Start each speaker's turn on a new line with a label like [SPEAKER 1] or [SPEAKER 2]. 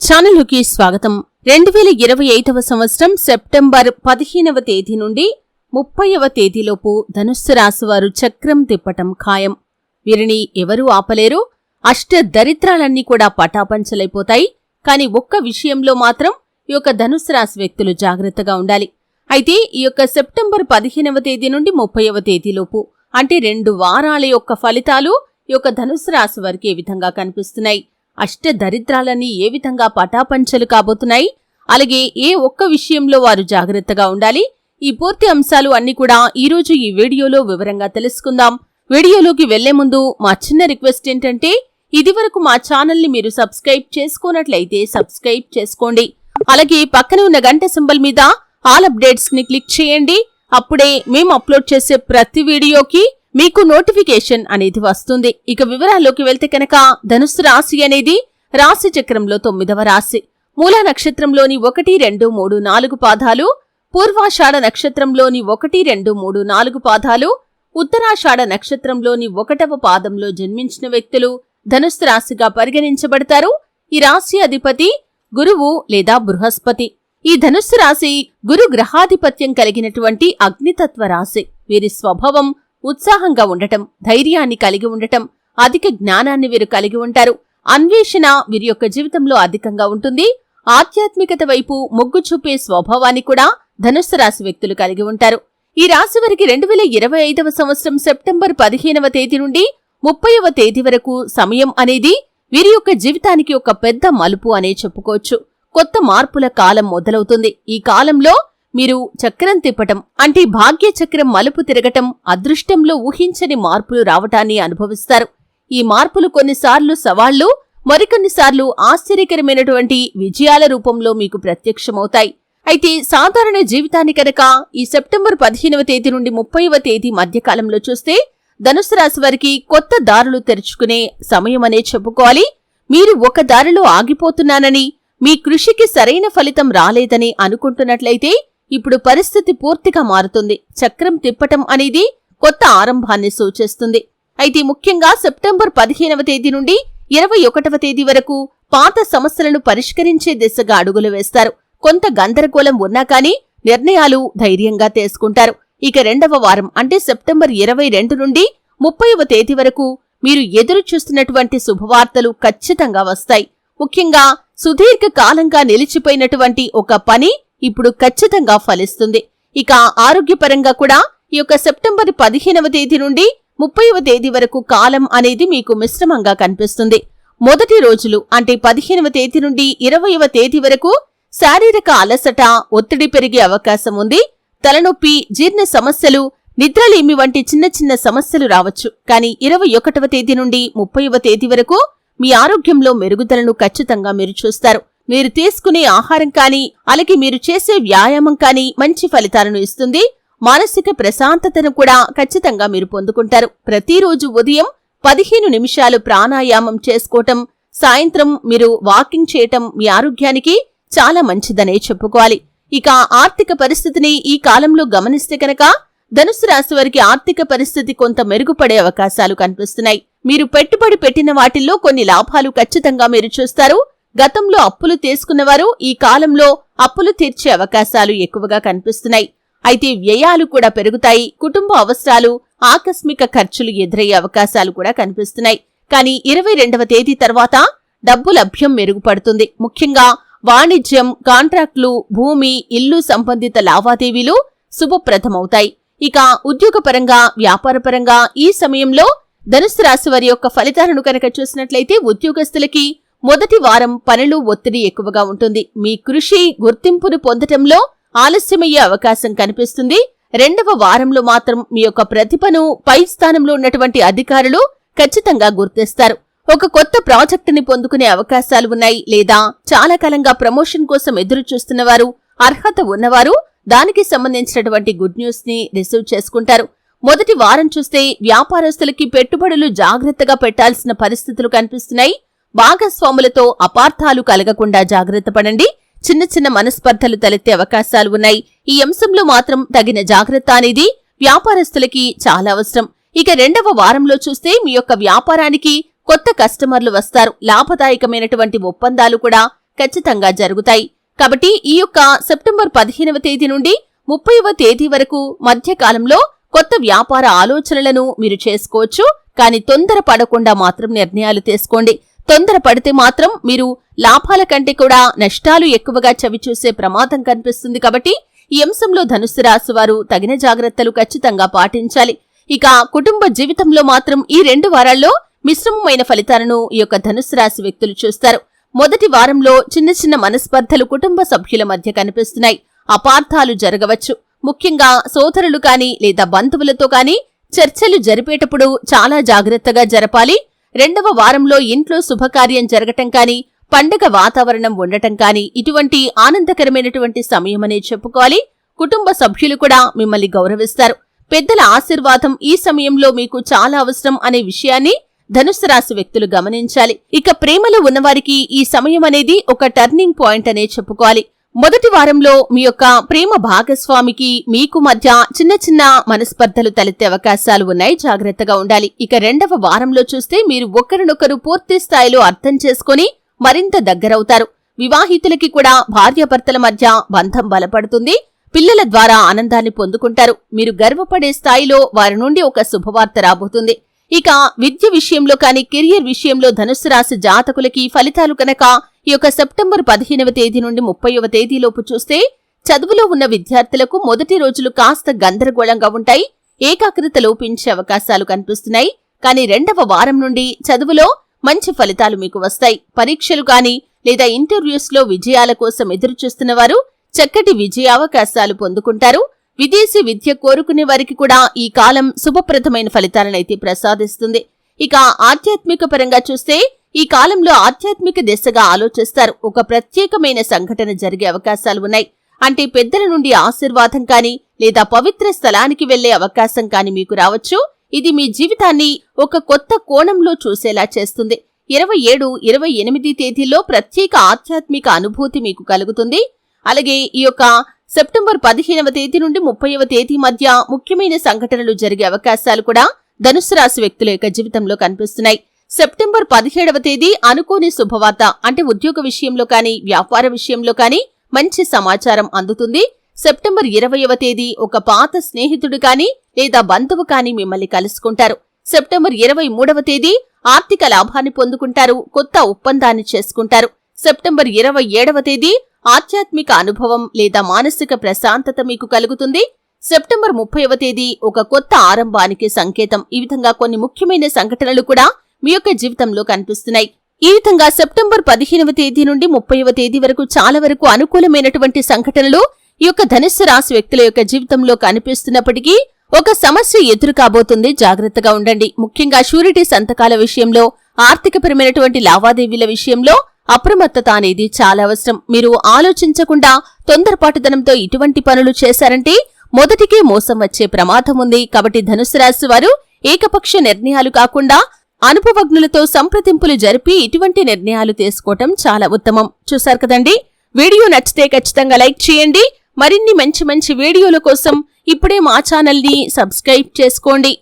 [SPEAKER 1] ఛానల్కి స్వాగతం. రెండు వేల ఇరవై ఐదవ సంవత్సరం సెప్టెంబర్ పదిహేనవ తేదీ నుండి ముప్పైవ తేదీలోపు ధనుస్సు రాశివారు చక్రం తిప్పటం ఖాయం. వీరిని ఎవరూ ఆపలేరు. అష్ట దరిద్రాలన్నీ కూడా పటాపంచలైపోతాయి. కాని ఒక్క విషయంలో మాత్రం ఈ యొక్క ధనుస్సు రాశి వ్యక్తులు జాగ్రత్తగా ఉండాలి. అయితే ఈ యొక్క సెప్టెంబర్ పదిహేనవ తేదీ నుండి ముప్పైవ తేదీలోపు అంటే రెండు వారాల యొక్క ఫలితాలు ఈ యొక్క ధనుసు రాశి వారికి ఏ విధంగా కనిపిస్తున్నాయి? అష్ట దరిద్రాలన్నీ ఏ విధంగా పటాపంచలు కాబోతున్నాయి? అలాగే ఏ ఒక్క విషయంలో వారు జాగ్రత్తగా ఉండాలి? ఈ పూర్తి అంశాలు అన్ని కూడా ఈరోజు ఈ వీడియోలో వివరంగా తెలుసుకుందాం. వీడియోలోకి వెళ్ళే ముందు మా చిన్న రిక్వెస్ట్ ఏంటంటే ఇదివరకు మా ఛానల్ని మీరు సబ్స్క్రైబ్ చేసుకున్నట్లయితే సబ్స్క్రైబ్ చేసుకోండి. అలాగే పక్కన ఉన్న గంట సింబల్ మీద ఆల్ అప్డేట్స్ని క్లిక్ చేయండి. అప్పుడే మేము అప్లోడ్ చేసే ప్రతి వీడియోకి మీకు నోటిఫికేషన్ అనేది వస్తుంది. ఇక వివరాల్లోకి వెళ్తే కనుక ధనుస్సు రాశి అనేది రాశి చక్రంలో తొమ్మిదవ రాశి. మూల నక్షత్రంలోని ఒకటి రెండు మూడు నాలుగు పాదాలు పూర్వాషాఢ నక్షత్రంలోని ఒకటి రెండు మూడు నాలుగు పాదాలు ఉత్తరాషాఢ నక్షత్రంలోని ఒకటవ పాదంలో జన్మించిన వ్యక్తులు ధనుస్సు రాశిగా పరిగణించబడతారు. ఈ రాశి అధిపతి గురువు లేదా బృహస్పతి. ఈ ధనుస్సు రాశి గురు గ్రహాధిపత్యం కలిగినటువంటి అగ్నితత్వ రాశి. వీరి స్వభావం ఉత్సాహంగా ఉండటం ధైర్యాన్ని కలిగి ఉండటం అధిక జ్ఞానాన్ని వీరు కలిగి ఉంటారు. అన్వేషణ వీరి యొక్క జీవితంలో అధికంగా ఉంటుంది. ఆధ్యాత్మికత వైపు మొగ్గు చూపే స్వభావాన్ని కూడా ధనుస్సు రాశి వ్యక్తులు కలిగి ఉంటారు. ఈ రాశి వారికి రెండు వేల ఇరవై ఐదవ సంవత్సరం సెప్టెంబర్ పదిహేనవ తేదీ నుండి ముప్పైవ తేదీ వరకు సమయం అనేది వీరి యొక్క జీవితానికి ఒక పెద్ద మలుపు అనే చెప్పుకోవచ్చు. కొత్త మార్పుల కాలం మొదలవుతుంది. ఈ కాలంలో మీరు చక్రం తిప్పటం అంటే భాగ్య చక్రం మలుపు తిరగటం అదృష్టంలో ఊహించని మార్పులు రావటాన్ని అనుభవిస్తారు. ఈ మార్పులు కొన్నిసార్లు సవాళ్ళు మరికొన్నిసార్లు ఆశ్చర్యకరమైనటువంటి విజయాల రూపంలో మీకు ప్రత్యక్షమవుతాయి. అయితే సాధారణ జీవితాన్ని కనుక ఈ సెప్టెంబర్ పదిహేనవ తేదీ నుండి ముప్పైవ తేదీ మధ్యకాలంలో చూస్తే ధనుసు రాశి వారికి కొత్త దారులు తెరుచుకునే సమయమనే చెప్పుకోవాలి. మీరు ఒక దారిలో ఆగిపోతున్నానని మీ కృషికి సరైన ఫలితం రాలేదని అనుకుంటున్నట్లయితే ఇప్పుడు పరిస్థితి పూర్తిగా మారుతుంది. చక్రం తిప్పటం అనేది కొత్త ఆరంభాన్ని సూచిస్తుంది. అయితే ముఖ్యంగా సెప్టెంబర్ పదిహేనవ తేదీ నుండి ఇరవై ఒకటవ తేదీ వరకు పాత సమస్యలను పరిష్కరించే దిశగా అడుగులు వేస్తారు. కొంత గందరగోళం ఉన్నా కానీ నిర్ణయాలు ధైర్యంగా తీసుకుంటారు. ఇక రెండవ వారం అంటే సెప్టెంబర్ ఇరవై రెండు నుండి ముప్పైవ తేదీ వరకు మీరు ఎదురు చూస్తున్నటువంటి శుభవార్తలు ఖచ్చితంగా వస్తాయి. ముఖ్యంగా సుదీర్ఘ కాలంగా నిలిచిపోయినటువంటి ఒక పని ఇప్పుడు ఖచ్చితంగా ఫలిస్తుంది. ఇక ఆరోగ్యపరంగా కూడా ఈ యొక్క సెప్టెంబర్ పదిహేనవ తేదీ నుండి ముప్పైవ తేదీ వరకు కాలం అనేది మీకు మిశ్రమంగా కనిపిస్తుంది. మొదటి రోజులు అంటే పదిహేనవ తేదీ నుండి ఇరవైవ తేదీ వరకు శారీరక అలసట ఒత్తిడి పెరిగే అవకాశం ఉంది. తలనొప్పి జీర్ణ సమస్యలు నిద్రలేమి వంటి చిన్న చిన్న సమస్యలు రావచ్చు. కానీ ఇరవై ఒకటవ తేదీ నుండి ముప్పైవ తేదీ వరకు మీ ఆరోగ్యంలో మెరుగుదలను ఖచ్చితంగా మీరు చూస్తారు. మీరు తీసుకునే ఆహారం కానీ అలాగే మీరు చేసే వ్యాయామం కానీ మంచి ఫలితాలను ఇస్తుంది. మానసిక ప్రశాంతతను కూడా ఖచ్చితంగా మీరు పొందుకుంటారు. ప్రతిరోజు ఉదయం పదిహేను నిమిషాలు ప్రాణాయామం చేసుకోవటం సాయంత్రం మీరు వాకింగ్ చేయటం మీ ఆరోగ్యానికి చాలా మంచిదనే చెప్పుకోవాలి. ఇక ఆర్థిక పరిస్థితిని ఈ కాలంలో గమనిస్తే కనుక ధనుసు రాశి వారికి ఆర్థిక పరిస్థితి కొంత మెరుగుపడే అవకాశాలు కనిపిస్తున్నాయి. మీరు పెట్టుబడి పెట్టిన వాటిల్లో కొన్ని లాభాలు ఖచ్చితంగా మీరు చూస్తారు. గతంలో అప్పులు తీసుకున్నవారు ఈ కాలంలో అప్పులు తీర్చే అవకాశాలు ఎక్కువగా కనిపిస్తున్నాయి. అయితే వ్యయాలు కూడా పెరుగుతాయి. కుటుంబ అవసరాలు ఆకస్మిక ఖర్చులు ఎదురయ్యే అవకాశాలు కూడా కనిపిస్తున్నాయి. కానీ ఇరవై రెండవ తేదీ తర్వాత డబ్బు లభ్యం మెరుగుపడుతుంది. ముఖ్యంగా వాణిజ్యం కాంట్రాక్టులు భూమి ఇల్లు సంబంధిత లావాదేవీలు శుభప్రదమవుతాయి. ఇక ఉద్యోగపరంగా వ్యాపారపరంగా ఈ సమయంలో ధనుసు రాశి వారి యొక్క ఫలితాలను కనుక చూసినట్లయితే ఉద్యోగస్తులకి మొదటి వారం పనులు ఒత్తిడి ఎక్కువగా ఉంటుంది. మీ కృషి గుర్తింపును పొందటంలో ఆలస్యమయ్యే అవకాశం కనిపిస్తుంది. రెండవ వారంలో మాత్రం మీ యొక్క ప్రతిభను పై స్థానంలో ఉన్నటువంటి అధికారులు ఖచ్చితంగా గుర్తిస్తారు. ఒక కొత్త ప్రాజెక్టుని పొందుకునే అవకాశాలు ఉన్నాయి లేదా చాలా కాలంగా ప్రమోషన్ కోసం ఎదురు చూస్తున్నవారు అర్హత ఉన్నవారు దానికి సంబంధించినటువంటి గుడ్ న్యూస్ని రిసీవ్ చేసుకుంటారు. మొదటి వారం చూస్తే వ్యాపారస్తులకి పెట్టుబడులు జాగ్రత్తగా పెట్టాల్సిన పరిస్థితులు కనిపిస్తున్నాయి. భాగస్వాములతో అపార్థాలు కలగకుండా జాగ్రత్త పడండి. చిన్న చిన్న మనస్పర్ధలు తలెత్తే అవకాశాలు ఉన్నాయి. ఈ అంశంలో మాత్రం తగిన జాగ్రత్త అనేది వ్యాపారస్తులకి చాలా అవసరం. ఇక రెండవ వారంలో చూస్తే మీ యొక్క వ్యాపారానికి కొత్త కస్టమర్లు వస్తారు. లాభదాయకమైనటువంటి ఒప్పందాలు కూడా ఖచ్చితంగా జరుగుతాయి. కాబట్టి ఈ యొక్క సెప్టెంబర్ పదిహేనవ తేదీ నుండి ముప్పైవ తేదీ వరకు మధ్యకాలంలో కొత్త వ్యాపార ఆలోచనలను మీరు చేసుకోవచ్చు. కానీ తొందర పడకుండా మాత్రం నిర్ణయాలు తీసుకోండి. తొందరపడితే మాత్రం మీరు లాభాల కంటే కూడా నష్టాలు ఎక్కువగా చవిచూసే ప్రమాదం కనిపిస్తుంది కాబట్టి ఈ అంశంలో ధనుస్సు రాశి వారు తగిన జాగ్రత్తలు ఖచ్చితంగా పాటించాలి. ఇక కుటుంబ జీవితంలో మాత్రం ఈ రెండు వారాల్లో మిశ్రమమైన ఫలితాలను ఈ యొక్క ధనుస్సు రాశి వ్యక్తులు చూస్తారు. మొదటి వారంలో చిన్న చిన్న మనస్పర్ధలు కుటుంబ సభ్యుల మధ్య కనిపిస్తున్నాయి. అపార్థాలు జరగవచ్చు. ముఖ్యంగా సోదరులు కాని లేదా బంధువులతో కాని చర్చలు జరిపేటప్పుడు చాలా జాగ్రత్తగా జరపాలి. రెండవ వారంలో ఇంట్లో శుభకార్యం జరగటం కాని పండగ వాతావరణం ఉండటం కాని ఇటువంటి ఆనందకరమైనటువంటి సమయమనే చెప్పుకోవాలి. కుటుంబ సభ్యులు కూడా మిమ్మల్ని గౌరవిస్తారు. పెద్దల ఆశీర్వాదం ఈ సమయంలో మీకు చాలా అవసరం అనే విషయాన్ని ధనుస్సు రాశి వ్యక్తులు గమనించాలి. ఇక ప్రేమలో ఉన్నవారికి ఈ సమయం అనేది ఒక టర్నింగ్ పాయింట్ అనే చెప్పుకోవాలి. మొదటి వారంలో మీ యొక్క ప్రేమ భాగస్వామికి మీకు మధ్య చిన్న చిన్న మనస్పర్ధలు తలెత్తే అవకాశాలు ఉన్నాయి. జాగ్రత్తగా ఉండాలి. ఇక రెండవ వారంలో చూస్తే మీరు ఒకరినొకరు పూర్తి స్థాయిలో అర్థం చేసుకుని మరింత దగ్గరవుతారు. వివాహితులకి కూడా భార్యాభర్తల మధ్య బంధం బలపడుతుంది. పిల్లల ద్వారా ఆనందాన్ని పొందుకుంటారు. మీరు గర్వపడే స్థాయిలో వారి నుండి ఒక శుభవార్త రాబోతుంది. ఇక విద్య విషయంలో కానీ కెరియర్ విషయంలో ధనుసు రాశి జాతకులకి ఫలితాలు కనుక ఈ యొక్క సెప్టెంబర్ పదిహేనవ తేదీ నుండి ముప్పైవ తేదీలోపు చూస్తే చదువులో ఉన్న విద్యార్థులకు మొదటి రోజులు కాస్త గందరగోళంగా ఉంటాయి. ఏకాగ్రత లోపించే అవకాశాలు కనిపిస్తున్నాయి. కానీ రెండవ వారం నుండి చదువులో మంచి ఫలితాలు మీకు వస్తాయి. పరీక్షలు గాని లేదా ఇంటర్వ్యూస్లో విజయాల కోసం ఎదురుచూస్తున్న వారు చక్కటి విజయావకాశాలు పొందుకుంటారు. విదేశీ విద్య కోరుకునే వారికి కూడా ఈ కాలం శుభప్రదమైన ఫలితాలనైతే ప్రసాదిస్తుంది. ఇక ఆధ్యాత్మిక పరంగా చూస్తే ఈ కాలంలో ఆధ్యాత్మిక దిశగా ఆలోచిస్తారు. ఒక ప్రత్యేకమైన సంఘటన జరిగే అవకాశాలు ఉన్నాయి. అంటే పెద్దల నుండి ఆశీర్వాదం కాని లేదా పవిత్ర స్థలానికి వెళ్ళే అవకాశం కాని మీకు రావచ్చు. ఇది మీ జీవితాన్ని ఒక కొత్త కోణంలో చూసేలా చేస్తుంది. ఇరవై ఏడు ఇరవై ఎనిమిది తేదీల్లో ప్రత్యేక ఆధ్యాత్మిక అనుభూతి మీకు కలుగుతుంది. అలాగే ఈ యొక్క సెప్టెంబర్ పదిహేనవ తేదీ నుండి ముప్పైవ తేదీ మధ్య ముఖ్యమైన సంఘటనలు జరిగే అవకాశాలు కూడా ధనుసు రాశి వ్యక్తుల యొక్క జీవితంలో కనిపిస్తున్నాయి. సెప్టెంబర్ పదిహేడవ తేదీ అనుకోని శుభవార్త అంటే ఉద్యోగ విషయంలో కానీ వ్యాపార విషయంలో కానీ మంచి సమాచారం అందుతుంది. సెప్టెంబర్ ఇరవయవ తేదీ ఒక పాత స్నేహితుడు కానీ లేదా బంధువు కానీ మిమ్మల్ని కలుసుకుంటారు. సెప్టెంబర్ ఇరవై మూడవ తేదీ ఆర్థిక లాభాన్ని పొందుకుంటారు కొత్త ఒప్పందాన్ని చేసుకుంటారు. సెప్టెంబర్ ఇరవై ఏడవ తేదీ ఆధ్యాత్మిక అనుభవం లేదా మానసిక ప్రశాంతత మీకు కలుగుతుంది. సెప్టెంబర్ ముప్పైవ తేదీ ఒక కొత్త ఆరంభానికి సంకేతం. ఈ విధంగా కొన్ని ముఖ్యమైన సంఘటనలు కూడా మీ యొక్క జీవితంలో కనిపిస్తున్నాయి. ఈ విధంగా సెప్టెంబర్ పదిహేనవ తేదీ నుండి ముప్పైవ తేదీ వరకు చాలా వరకు అనుకూలమైనటువంటి సంఘటనలు ఈ యొక్క ధనుస్సు రాశి వ్యక్తుల యొక్క జీవితంలో కనిపిస్తున్నప్పటికీ ఒక సమస్య ఎదురు కాబోతుంది. జాగ్రత్తగా ఉండండి. ముఖ్యంగా షూరిటీ సంతకాల విషయంలో ఆర్థికపరమైనటువంటి లావాదేవీల విషయంలో అప్రమత్తత అనేది చాలా అవసరం. మీరు ఆలోచించకుండా తొందరపాటుదనంతో ఇటువంటి పనులు చేశారంటే మొదటికే మోసం వచ్చే ప్రమాదం ఉంది. కాబట్టి ధనుసు రాశి వారు ఏకపక్ష నిర్ణయాలు కాకుండా అనుభవజ్ఞులతో సంప్రదింపులు జరిపి ఇటువంటి నిర్ణయాలు తీసుకోవటం చాలా ఉత్తమం. చూశారు కదండి? వీడియో నచ్చితే ఖచ్చితంగా లైక్ చేయండి. మరిన్ని మంచి మంచి వీడియోల కోసం ఇప్పుడే మా ఛానల్ని సబ్స్క్రైబ్ చేసుకోండి.